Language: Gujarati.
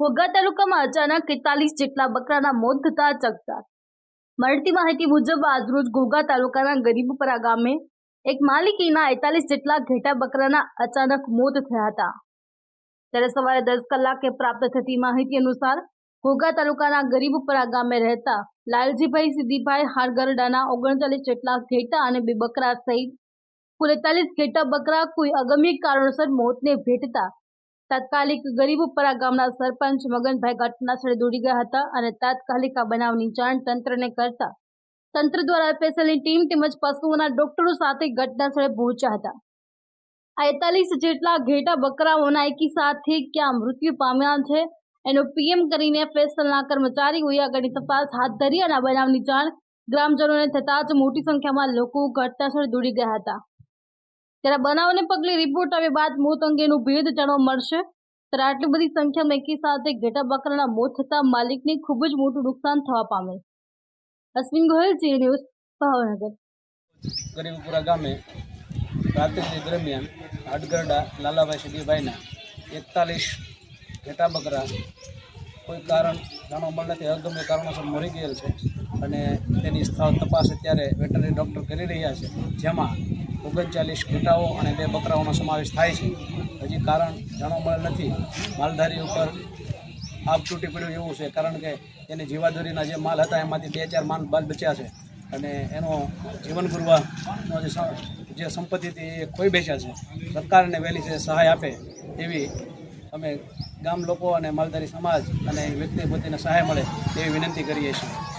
ઘોઘા તાલુકામાં અચાનક એકતાલીસ જેટલા બકરાના મોત થતા ચકચાર. મળતી માહિતી મુજબ, આજરોજ ઘોઘા તાલુકાના ગરીબપરા ગામે એક માલિકીના એકતાલીસ જેટલા ઘેટા બકરાના અચાનક મોત થયા હતા. ત્યારે સવારે દસ કલાકે પ્રાપ્ત થતી માહિતી અનુસાર, ઘોઘા તાલુકાના ગરીબપરા ગામે રહેતા લાલજીભાઈ સિદ્ધિભાઈ હારગરડાના ઓગણચાલીસ જેટલા ઘેટા અને બે બકરા સહિત કુલ એકતાલીસ ઘેટા બકરા કોઈ અગમ્ય કારણોસર મોતને ભેટતા તાત્કાલિક ગરીબપરા ગામના સરપંચ મગનભાઈ ઘટના સ્થળે દોડી ગયા હતા અને તાત્કાલિક આ બનાવની જાણ તંત્રને કરતા તંત્ર દ્વારા સ્પેશિયલની ટીમ તેમજ પશુઓના ડોક્ટરો સાથે ઘટના પહોંચ્યા હતા. આ એકતાલીસ જેટલા ઘેટા બકરાઓના એકી સાથે ક્યાં મૃત્યુ પામ્યા છે? એનો પીએમ કરીને ફેસલના કર્મચારીઓએ આગળની તપાસ હાથ ધરી અને બનાવની જાણ ગ્રામજનોને થતાં જ મોટી સંખ્યામાં લોકો ઘટના સ્થળે દોડી ગયા હતા. ત્યારે બનાવને પગલે રિપોર્ટ આવ્યા બાદ મોત અંગેનું ભેદ જાણવા મળશે. ત્યારે આટલી બધી સંખ્યામાં એકી સાથે ઘેટા બકરાના મોત થતા માલિકને ખૂબ જ મોટું નુકસાન થવા પામે અશ્વિન ગોહિલ જી ન્યૂઝ ભાવનગર. ગરીબપુરા ગામે રાત્રિ દરમિયાન અડગરડા લાલાભાઈ સિદ્ધિભાઈના એકતાલીસ ઘેટા બકરા કોઈ કારણ જાણવા મળે નથી. અગમ્ય કારણોસર મરી ગયેલ છે અને તેની સ્થળ તપાસ અત્યારે વેટરનરી ડૉક્ટર કરી રહ્યા છે. જેમાં ઓગણચાલીસ ઘેટાઓ અને બે બકરાઓનો સમાવેશ થાય છે. હજી કારણ જાણવા મળેલ નથી. માલધારી ઉપર આપ તૂટી પડ્યું એવું છે. કારણ કે એની જીવાદોરીના જે માલ હતા, એમાંથી બે ચાર માલ બાદ બચ્યા છે. અને એનો જીવન ગુરવાનો જે જે સંપત્તિ હતી એ ખોઈ બેસ્યા છે. સરકારને વહેલી છે સહાય આપે એવી અમે ગામ લોકો અને માલધારી સમાજ અને વ્યક્તિ પોતાને સહાય મળે એવી વિનંતી કરીએ છીએ.